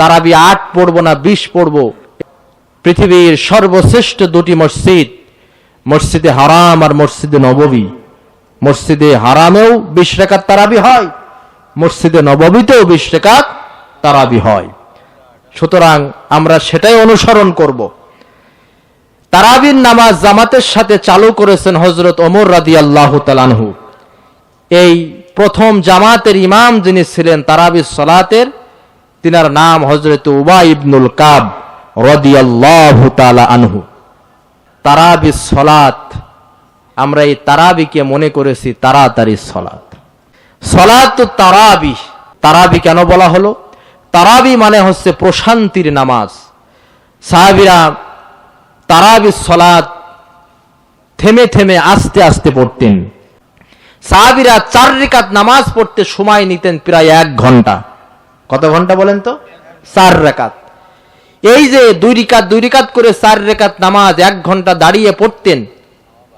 তারাবি আট পড়ব না, বিশ পড়ব। পৃথিবীর সর্বশ্রেষ্ঠ দুটি মসজিদ, মসজিদে হারাম আর মসজিদে নববী। মসজিদে হারামেও বিশ রেখাত তারাবি হয়, মসজিদে নববীতেও বিশ রেখাত তারাবি হয়। সুতরাং আমরা সেটাই অনুসরণ করব। তারাবির নামাজ জামাতের সাথে চালু করেছেন হজরত ওমর রাদি আল্লাহ তালানহু এই প্রথম জামাতের ইমাম যিনি ছিলেন, তারাবির সলাতের তিনার নাম হজরত উবা ইবনুল কাব রদিয়াল্লাহু আনহু। তারাবি সলাত, আমরা এই তারাবিকে মনে করেছি তাড়াতাড়ি সলাত। সলাত তারাবি তারাবি কেন বলা হলো? তারাবি মানে হচ্ছে প্রশান্তির নামাজ। সাহাবিরা তারাবি সলাত থেমে থেমে আস্তে আস্তে পড়তেন। সাহাবিরা চার রেখাত নামাজ পড়তে সময় নিতেন প্রায় এক ঘণ্টা। কত ঘণ্টা বলেন তো? চার রেখাত। এই যে দুই রিকাত দুই রিকাত করে চার রেখাত নামাজ এক ঘণ্টা দাঁড়িয়ে পড়তেন,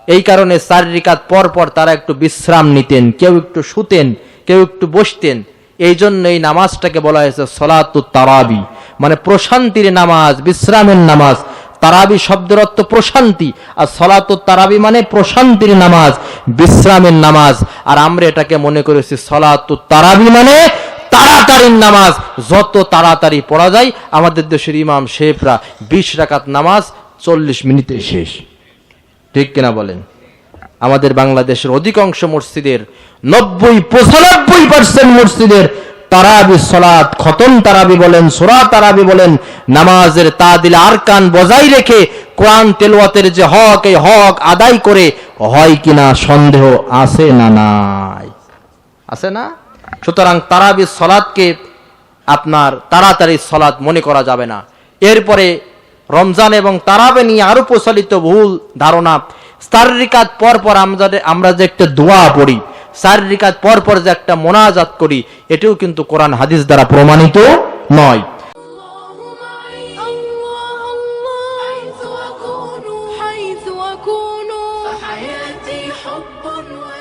এই কারণে চার রিকাত পর পর তারা একটু বিশ্রাম নিতেন, কেউ একটু শুতেন, কেউ একটু বসতেন। এই জন্য এই নামাজটাকে বলা হয়েছে সলাতু তারাবি। মানে প্রশান্তির নামাজ, বিশ্রামের নামাজ। তারাবি শব্দের অর্থ প্রশান্তি, আর সলাতু তারাবি মানে প্রশান্তির নামাজ, বিশ্রামের নামাজ। আর আমরা এটাকে মনে করেছি সলাতু তারাবি মানে তাড়াতাড়ির নামাজ, যত তাড়াতাড়ি পড়া যায়, আমাদের দেশের ইমাম শেফরা বিশ রাকাত নামাজ চল্লিশ মিনিটে শেষ। ঠিক কিনা বলেন? আমাদের বাংলাদেশের অধিকাংশ মসজিদের নব্বই, পঁচানব্বই পার্সেন্ট মসজিদের তারাবি সলাৎ, খতম তারাবি বলেন, সোরা তারাবি বলেন, নামাজের তাদিল আরকান বজায় রেখে কোরআন তেলওয়াতের যে হক, এই হক আদায় করে হয় কিনা সন্দেহ আছে না নাই? আছে না? সুতরাং তারাবি সলাদকে আপনার তাড়াতাড়ি সলাদ মনে করা যাবে না এরপরে রমজান এবং তারাবে নিয়ে আরো প্রচলিত ভুল ধারণা শারীরিকাত পর পর আমরা যে- আমরা যে একটা দোয়া পড়ি শারীরিকাত পর পর যে একটা মোনাজাত করি এটিও কিন্তু কোরআন হাদিস দ্বারা প্রমাণিত নয় الله معي الله الله حيث أكون حيث أكون فحياتي حب ويقين